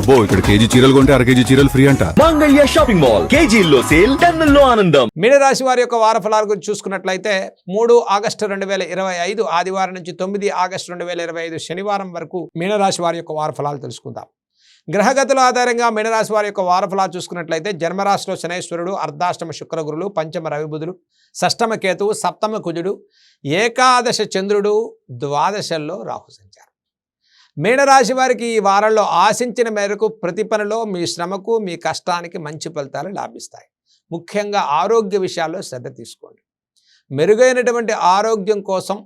అబ్బో ఇక్కడ కేజీ చీరలు కొంటే అర కేజీ చీరలు ఫ్రీ అంట. Mangalya shopping mall. కేజీల్లో సేల్ టన్నుల్లో ఆనందం. మీనరాశి వారి యొక్క వార ఫలాల గురించి చూసుకున్నట్లయితే మూడు ఆగస్టు రెండు వేల ఇరవై ఐదు ఆదివారం నుంచి తొమ్మిది ఆగస్టు రెండు వేల ఇరవై ఐదు శనివారం వరకు మీనరాశి వారి యొక్క వార ఫలాలు తెలుసుకుందాం. గ్రహగతుల ఆధారంగా మీనరాశి వారి యొక్క వార ఫలాలు చూసుకున్నట్లయితే జన్మరాశిలో శనేశ్వరుడు అర్ధాష్టమ శుక్రగురులు పంచమ రవిబుధుడు షష్టమ కేతువు సప్తమ కుజుడు ఏకాదశ చంద్రుడు ద్వాదశల్లో రాహు సంచారం. మీనరాశి వారికి ఈ వారంలో ఆశించిన మేరకు ప్రతి పనిలో మీ శ్రమకు మీ కష్టానికి మంచి ఫలితాలు లాభిస్తాయి. ముఖ్యంగా ఆరోగ్య విషయాల్లో శ్రద్ధ తీసుకోండి. మెరుగైనటువంటి ఆరోగ్యం కోసం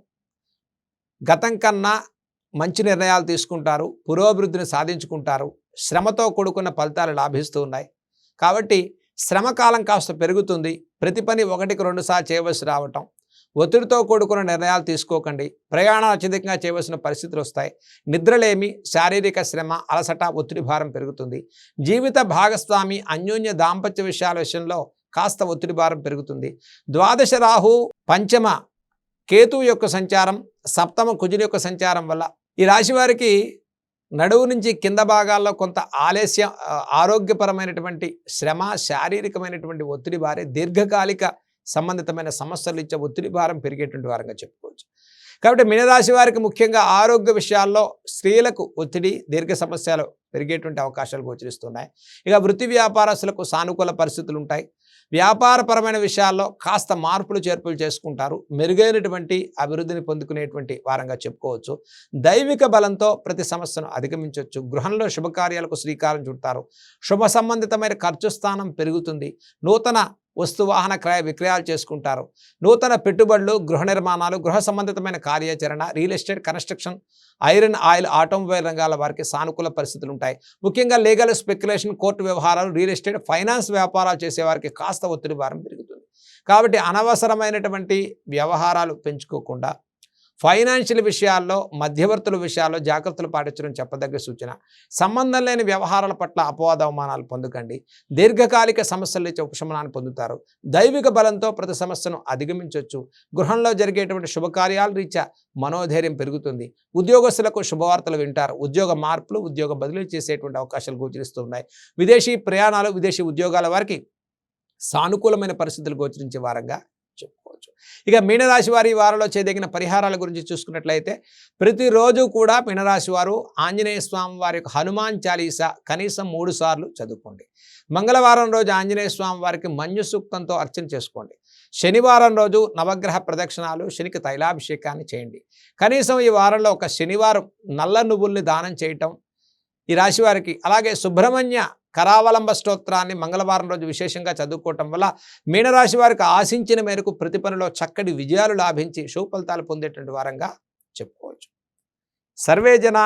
గతం కన్నా మంచి నిర్ణయాలు తీసుకుంటారు పురోభివృద్ధిని సాధించుకుంటారు శ్రమతో కూడుకున్న ఫలితాలు లాభిస్తూ ఉన్నాయి. కాబట్టి శ్రమకాలం కాస్త పెరుగుతుంది ప్రతి పని ఒకటికి రెండుసార్లు చేయవలసి రావటం ఒత్తిడితో కూడుకున్న నిర్ణయాలు తీసుకోకండి. ప్రయాణాలు అత్యధికంగా చేయవలసిన పరిస్థితులు వస్తాయి. నిద్రలేమి శారీరక శ్రమ అలసట ఒత్తిడి భారం పెరుగుతుంది. జీవిత భాగస్వామి అన్యోన్య దాంపత్య విషయాల విషయంలో కాస్త ఒత్తిడి భారం పెరుగుతుంది. ద్వాదశ రాహు పంచమ కేతు యొక్క సంచారం సప్తమ కుజుని యొక్క సంచారం వల్ల ఈ రాశి వారికి నడువు నుంచి కింద భాగాల్లో కొంత ఆలస్యం ఆరోగ్యపరమైనటువంటి శ్రమ శారీరకమైనటువంటి ఒత్తిడి భారే దీర్ఘకాలిక సంబంధితమైన సమస్యలు ఇచ్చే ఒత్తిడి భారం పెరిగేటువంటి వారంగా చెప్పుకోవచ్చు. కాబట్టి మీనరాశి వారికి ముఖ్యంగా ఆరోగ్య విషయాల్లో స్త్రీలకు ఒత్తిడి దీర్ఘ సమస్యలు పెరిగేటువంటి అవకాశాలు గోచరిస్తున్నాయి. ఇక వృత్తి వ్యాపారస్తులకు సానుకూల పరిస్థితులు ఉంటాయి. వ్యాపారపరమైన విషయాల్లో కాస్త మార్పులు చేర్పులు చేసుకుంటారు. మెరుగైనటువంటి అభివృద్ధిని పొందుకునేటువంటి వారంగా చెప్పుకోవచ్చు. దైవిక బలంతో ప్రతి సమస్యను అధిగమించవచ్చు. గృహంలో శుభకార్యాలకు శ్రీకారం చుడతారు. శుభ సంబంధితమైన ఖర్చు స్థానం పెరుగుతుంది. నూతన వస్తు వాహన క్రయ విక్రయాలు చేసుకుంటారు. నూతన పెట్టుబడులు గృహ నిర్మాణాలు గృహ సంబంధితమైన కార్యాచరణ real estate construction iron oil automobile రంగాల వారికి సానుకూల పరిస్థితులు ఉంటాయి. ముఖ్యంగా లీగల్ స్పెక్యులేషన్ కోర్టు వ్యవహారాలు రియల్ ఎస్టేట్ ఫైనాన్స్ వ్యాపారాలు చేసేవారికి కాస్త ఒత్తిడి భారం పెరుగుతుంది. కాబట్టి అనవసరమైనటువంటి వ్యవహారాలు పెంచుకోకుండా ఫైనాన్షియల్ విషయాల్లో మధ్యవర్తుల విషయాల్లో జాగ్రత్తలు పాటించడం చెప్పదగ్గ సూచన. సంబంధం లేని వ్యవహారాల పట్ల అపవాద అవమానాలు పొందకండి. దీర్ఘకాలిక సమస్యల నుంచి ఉపశమనాన్ని పొందుతారు. దైవిక బలంతో ప్రతి సమస్యను అధిగమించవచ్చు గృహంలో జరిగేటువంటి శుభకార్యాల రీత్యా మనోధైర్యం పెరుగుతుంది. ఉద్యోగస్తులకు శుభవార్తలు వింటారు. ఉద్యోగ మార్పులు ఉద్యోగ బదిలీ చేసేటువంటి అవకాశాలు గోచరిస్తున్నాయి. విదేశీ ప్రయాణాలు విదేశీ ఉద్యోగాల వారికి సానుకూలమైన పరిస్థితులు గోచరించే వారంగా చెప్పుకోవచ్చు. ఇక మీనరాశి వారి ఈ వారంలో చేయదగిన పరిహారాల గురించి చూసుకున్నట్లయితే ప్రతిరోజు కూడా మీనరాశి వారు ఆంజనేయ స్వామి వారి యొక్క హనుమాన్ చాలీసా కనీసం మూడు సార్లు చదువుకోండి. మంగళవారం రోజు ఆంజనేయ స్వామి వారికి మంజు సూక్తంతో అర్చన చేసుకోండి. శనివారం రోజు నవగ్రహ ప్రదక్షిణాలు శనికి తైలాభిషేకాన్ని చేయండి. కనీసం ఈ వారంలో ఒక శనివారం నల్ల నువ్వుల్ని దానం చేయటం ఈ రాశి వారికి అలాగే సుబ్రహ్మణ్య కరావలంబ స్తోత్రాన్ని మంగళవారం రోజు విశేషంగా చదువుకోవటం వల్ల మీనరాశి వారికి ఆశించిన మేరకు ప్రతి పనిలో చక్కటి విజయాలు లాభించి శుభ ఫలితాలు పొందేటువంటి వారంగా చెప్పుకోవచ్చు. సర్వే జన